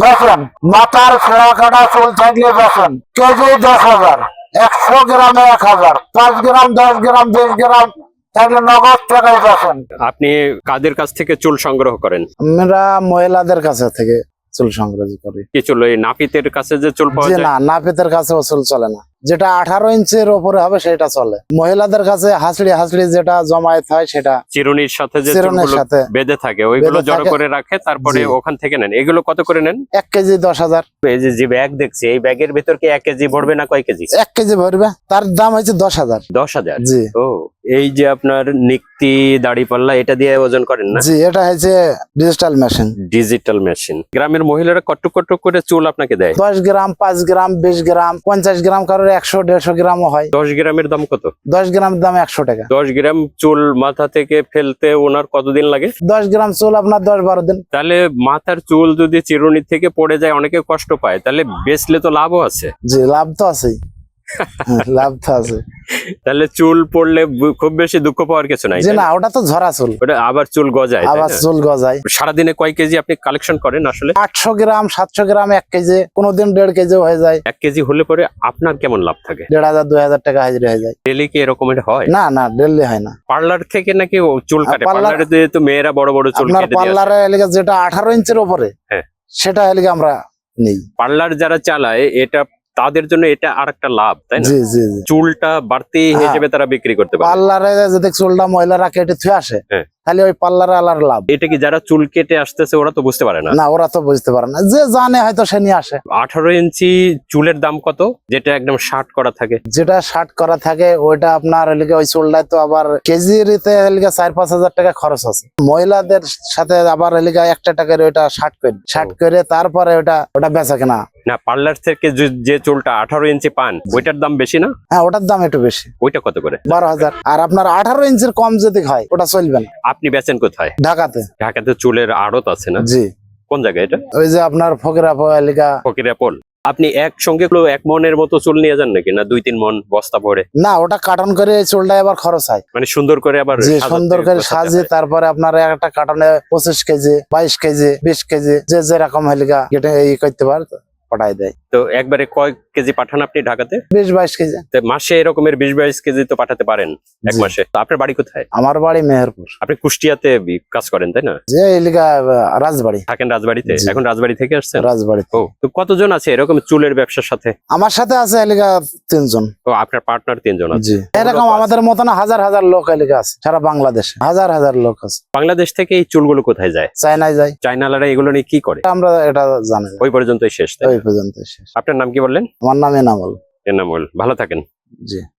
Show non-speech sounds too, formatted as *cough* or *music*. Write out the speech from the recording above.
বেতন মাথার ছেঁড়া কাটা চুল থাকলে দেখেন কেজি দশ হাজার একশো গ্রামে এক হাজার পাঁচ গ্রাম দশ গ্রাম বিশ গ্রাম নগদ টাকায় আপনি কাদের কাছ থেকে চুল সংগ্রহ করেন? আমরা মহিলাদের কাছে থেকে চুল সংগ্রহ করি। কি চুল ওই নাপিতের কাছে যে চুল পাওয়া যায়? না নাপিতের কাছে চুল চলে না। যেটা আঠারো ইঞ্চের ওপরে হবে সেটা চলে। মহিলাদের কাছে হাসড়ি হাসড়ি যেটা জমায়েত হয় সেটা। চিরুনির সাথে চিরুনির সাথে। বেঁধে থাকে ওইগুলো জড়ো করে রাখে তারপরে ওখান থেকে নেন। এগুলো কত করে নেন? এক কেজি দশ হাজার। এই যে ব্যাগ দেখছি এই ব্যাগের ভিতর কি এক কেজি ভরবে না কয় কেজি? এক কেজি ভরবে। তার দাম হচ্ছে দশ হাজার। দশ হাজার? জি। ও। এই যে আপনার নিক্তি দাড়ি পাল্লা এটা দিয়ে ওজন করেন না? জি এটা হচ্ছে ডিজিটাল মেশিন ডিজিটাল মেশিন গ্রামের মহিলারা কট্টু কট্টু করে চুল আপনাকে দেয়? দশ গ্রাম পাঁচ গ্রাম বিশ গ্রাম পঞ্চাশ গ্রাম কারোর একশো দেড়শো গ্রামও হয়। দশ গ্রামের দাম কত? দশ গ্রামের দাম একশো টাকা। দশ গ্রাম চুল মাথা থেকে ফেলতে ওনার কতদিন লাগে? দশ গ্রাম চুল আপনার দশ বারো দিন। তাহলে মাথার চুল যদি চিরুনি থেকে পড়ে যায় অনেকে কষ্ট পায়। তাহলে বেচলে তো লাভও আছে। জি লাভ তো আছেই। *laughs* লাভ তো আছে। তাহলে চুল পড়লে খুব বেশি দুঃখ পাওয়ার কিছু নাই যে না? ওটা তো ঝরা চুল। ওটা আবার চুল গজায় আবার চুল গজায়। সারাদিনে কয় কেজি আপনি কালেকশন করেন আসলে? আটশো গ্রাম সাতশো গ্রাম এক কেজি কোনোদিন দেড় কেজি হয়ে যায়। এক কেজি হলে পরে আপনার কেমন লাভ থাকে? দেড় হাজার দুই হাজার টাকা হাজিরি হয়ে যায়। ডেলি কি এরকমের হয়? না না ডেলি হয় না। পার্লার থেকে নাকি চুল কাটে? পার্লার- পার্লারে তো মেয়েরা বড় বড় চুল কেটে পার্লারে এলাকা যেটা আঠারো ইঞ্চের ওপরে হ্যাঁ। সেটা এলাকা আমরা নেই। পার্লার যারা চালায় এটা তাদের জন্য এটা আর একটা লাভ তাই না জি জি জি চুলটা বাড়তি হ্যাঁ। হিসেবে তারা বিক্রি করতে পারে পার্লারে যদি চুলটা ময়লা রাখে এটা থুয়ে আসে হ্যাঁ। তাহলে ওই পার্লারে আলার লাভ। এটা কি যারা চুল কেটে আসতেছে ওরা তো বুঝতে পারে না? না ওরা তো বুঝতে পারে না। যে জানে হয়তো সে নিয়ে আসে। আঠারো ইঞ্চি চুলের দাম কত? যেটা একদম শার্ট করা থাকে। যেটা শার্ট করা থাকে ওইটা আপনার ওই চুলটায় তো আবার কেজিতে চার পাঁচ হাজার টাকা খরচ আছে। মহিলাদের সাথে আবার এলাকা একটা টাকার ওইটা শার্ট করে শার্ট করে তারপরে ওটা ওটা বেচা কেনা। না পার্লার থেকে যে- যে চুলটা আঠারো ইঞ্চি পান ওইটার দাম বেশি না? হ্যাঁ ওটার দাম একটু বেশি। ওইটা কত করে? বারো হাজার। আর আপনার আঠারো ইঞ্চির কম যদি হয় ওটা চলবে না। আপনি বেচেন কোথায়? ঢাকাতে। ঢাকাতে চুলের আড়ত আছে না? জি। কোন জায়গায় এটা? ওই যে আপনার ফকিরা এলাকা। ফকিরা পোল আপনি একসঙ্গে এক মনের মতো চুল নিয়ে যান নাকি? না দুই তিন মন বস্তা ভরে? না ওটা কাটন করে চুলটা এবার খরচ হয়। মানে সুন্দর করে আবার সুন্দর করে হয়। তারপরে আপনার একটা কাটনে পঁচিশ কেজি বাইশ কেজি বিশ কেজি যে যেরকম হেলিকা কেটে এই করতে পারে তো পাঠাই দেয়। তো একবারে কয় কেজি পাঠান আপনি ঢাকাতে? বিশ বাইশ কেজি। তো মাসে এরকমের বিশ বাইশ কেজি তো পাঠাতে পারেন এক মাসে। তো আপনার বাড়ি কোথায়? আমার বাড়ি মেহেরপুর। আপনি কুষ্টিয়াতে কাজ করেন তাই না? যে এলিকা রাজবাড়ি। থাকেন রাজবাড়িতে? এখন রাজবাড়ি থেকে আসছেন? রাজবাড়ি ও তো কতজন আছে এরকম চুলের ব্যবসার সাথে? আমার সাথে আছে এলিকা তিনজন। ও আপনার পার্টনার তিনজন আছে। এরকম আমাদের মতন হাজার হাজার লোক এলিকা আছে সারা বাংলাদেশে। হাজার হাজার লোক আছে। বাংলাদেশ থেকে এই চুলগুলো কোথায় যায়? চায়নায় যাই চাইনালারা এগুলো নিয়ে কি করে? আমরা এটা জানি। ওই পর্যন্তই শেষ তাই পর্যন্ত শেষ। আপনার নাম কি বললেন? আমার নাম এনামল এনামল। ভালো থাকেন। জি।